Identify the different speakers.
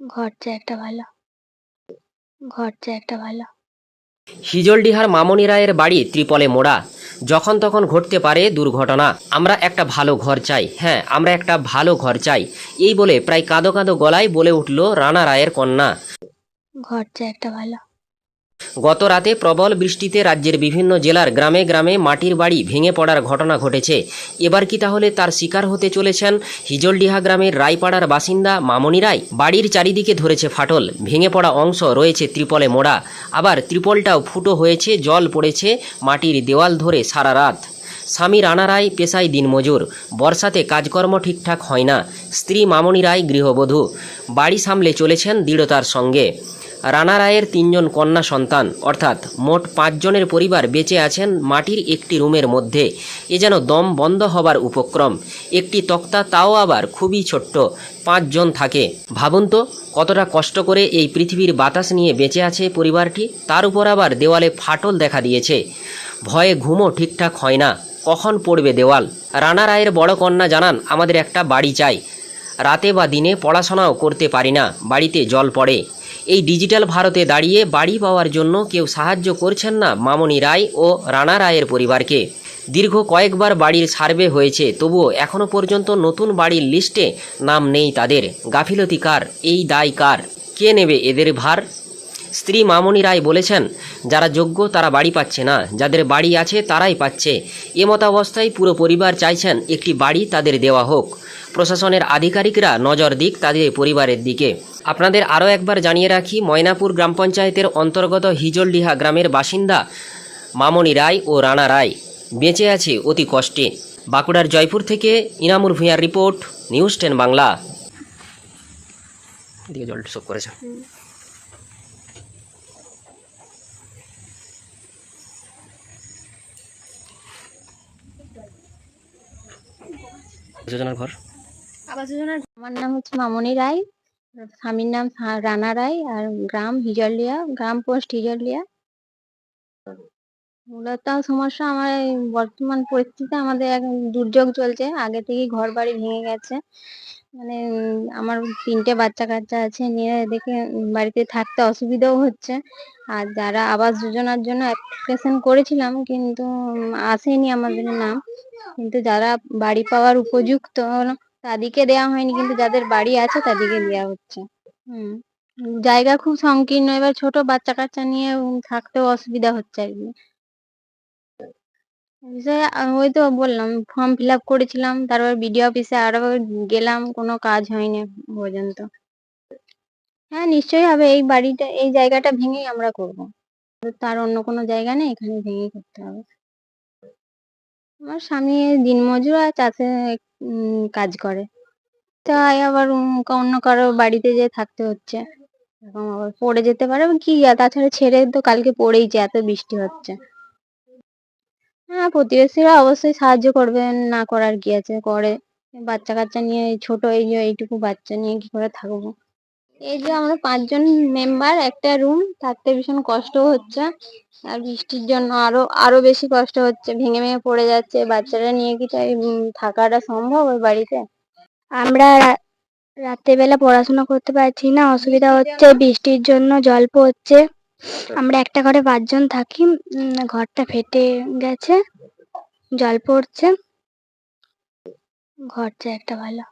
Speaker 1: ঘর চাই একটা ভালো। ঘর চাই একটা ভালো।
Speaker 2: হিজলডিহার মামনি রায়ের বাড়ি ত্রিপলে মোড়া। যখন তখন ঘটতে পারে দুর্ঘটনা। আমরা একটা ভালো ঘর চাই। হ্যাঁ আমরা একটা ভালো ঘর চাই। এই বলে প্রায় কাঁদো কাঁদো গলায় বলে উঠল রানা রায়ের কন্যা।
Speaker 1: ঘর চাই একটা ভালো।
Speaker 2: গত রাতে প্রবল বৃষ্টিতে রাজ্যের বিভিন্ন জেলার গ্রামে গ্রামে মাটির বাড়ি ভেঙে পড়ার ঘটনা ঘটেছে। এবার কি তাহলে তার শিকার হতে চলেছেন হিজলডিহা গ্রামের রায়পাড়ার বাসিন্দা মামনি রায়? বাড়ির চারিদিকে ধরেছে ফাটল, ভেঙে পড়া অংশ রয়েছে ত্রিপলে মোড়া। আবার ত্রিপলটাও ফুটো হয়েছে, জল পড়েছে মাটির দেওয়াল ধরে সারা রাত। স্বামী রানা রায় পেশায় দিনমজুর, বর্ষাতে কাজকর্ম ঠিকঠাক হয় না। স্ত্রী মামনি রায় গৃহবধূ। বাড়ি সামলে চলেছেন দৃঢ়তার সঙ্গে। রানা রায়ের তিনজন কন্যা সন্তান, অর্থাৎ মোট পাঁচজনের পরিবার বেঁচে আছেন মাটির একটি রুমের মধ্যে। এ যেন দম বন্ধ হবার উপক্রম। একটি তক্তা তাও আবার খুবই ছোট্ট, পাঁচজন থাকে। ভাবুন তো, কতটা কষ্ট করে এই পৃথিবীর বাতাস নিয়ে বেঁচে আছে পরিবারটি, তার উপর আবার দেওয়ালে ফাটল দেখা দিয়েছে। ভয়ে ঘুমও ঠিকঠাক হয় না। কখন পড়বে দেওয়াল? রানা রায়ের বড় কন্যা জানান, আমাদের একটা বাড়ি চাই। রাতে বা দিনে পড়াশোনাও করতে পারি না, বাড়িতে জল পড়ে। এই ডিজিটাল ভারতে দাঁড়িয়ে বাড়ি পাওয়ার জন্য কেউ সাহায্য করছেন না মামনি রায় ও রানা রায়ের পরিবারকে। দীর্ঘ কয়েকবার বাড়ির সার্ভে হয়েছে, তবুও এখনও পর্যন্ত নতুন বাড়ির লিস্টে নাম নেই তাদের। গাফিলতি কার? এই দায় কার? কে নেবে এদের ভার? স্ত্রী মামনি রায় বলেছেন, যারা যোগ্য তারা বাড়ি পাচ্ছে না, যাদের বাড়ি আছে তারাই পাচ্ছে। এ মতাবস্থায় পুরো পরিবার চাইছেন একটি বাড়ি তাদের দেওয়া হোক। প্রশাসনের আধিকারিকরা নজর দিক তাদের পরিবারের দিকে। আপনাদের আরও একবার জানিয়ে রাখি, ময়নাপুর গ্রাম পঞ্চায়েতের অন্তর্গত হিজলডিহা গ্রামের বাসিন্দা মামনি রায় ও রানা রায় বেঁচে আছে অতি কষ্টে। বাঁকুড়ার জয়পুর থেকে ইনামুর ভূঁইয়ার রিপোর্ট, নিউজ টেন বাংলা। দিকে জল সব করেছে। যোজনার ঘর?
Speaker 1: আবাস যোজনার আমার নাম হচ্ছে মামনি রায়। স্বামীর নাম রানা রায়। আর গ্রাম হিজলিয়া, গ্রাম পোস্ট হিজলিয়া। মূলত সমস্যা আমার বর্তমান পরিস্থিতিতে আমাদের এক দুর্যোগ চলছে। আগে থেকেই ঘর বাড়ি ভেঙে গেছে। মানে আমার তিনটে বাচ্চা কাচ্চা আছে, নিয়ে দেখে বাড়িতে থাকতে অসুবিধাও হচ্ছে। আর যারা আবাস যোজনার জন্য অ্যাপ্লিকেশন করেছিলাম, কিন্তু আসেনি আমাদের নাম। কিন্তু যারা বাড়ি পাওয়ার উপযুক্ত, তাদেরকে দেওয়া হয়নি, কিন্তু যাদের বাড়ি আছে, তাদেরকে দেওয়া হচ্ছে। হুম, জায়গা খুব সংকীর্ণ। এবার ছোট বাচ্চা কাচ্চা নিয়ে থাকতেও অসুবিধা হচ্ছে আর কি। বিষয়ে ওই তো বললাম ফর্ম ফিল আপ করেছিলাম, তারপর বিডিও অফিসে আরও গেলাম, কোনো কাজ হয়নি পর্যন্ত। হ্যাঁ নিশ্চয়ই হবে, এই বাড়িটা, এই জায়গাটা ভেঙেই আমরা করব। তার অন্য কোনো জায়গা নেই, এখানে ভেঙেই করতে হবে। আমার স্বামী দিনমজুর আর চাষে কাজ করে। তাই আবার অন্য কারও বাড়িতে যেয়ে থাকতে হচ্ছে। এখন আবার পড়ে যেতে পারে, কি তাছাড়া ছেড়ে তো কালকে পড়েইছে, এত বৃষ্টি হচ্ছে। হ্যাঁ প্রতিবেশীরা অবশ্যই সাহায্য করবেন, না করার কি আছে? করে। বাচ্চা কাচ্চা নিয়ে, এই ছোট এই যে, এইটুকু বাচ্চা নিয়ে কি করে থাকব? এই যে আমরা পাঁচজন মেম্বার, একটা রুম, থাকতে ভীষণ কষ্ট হচ্ছে। আর বৃষ্টির জন্য আরও আরও বেশি কষ্ট হচ্ছে, ভেঙে ভেঙে পড়ে যাচ্ছে। বাচ্চারা নিয়ে কি তাই থাকাটা সম্ভব ওই বাড়িতে? আমরা রাতের বেলা পড়াশোনা করতে পারছি না, অসুবিধা হচ্ছে, বৃষ্টির জন্য জল পড়ছে। আমরা একটা ঘরে পাঁচজন থাকি ঘরটা ফেটে গেছে জল পড়ছে ঘরটা একটা ভালো।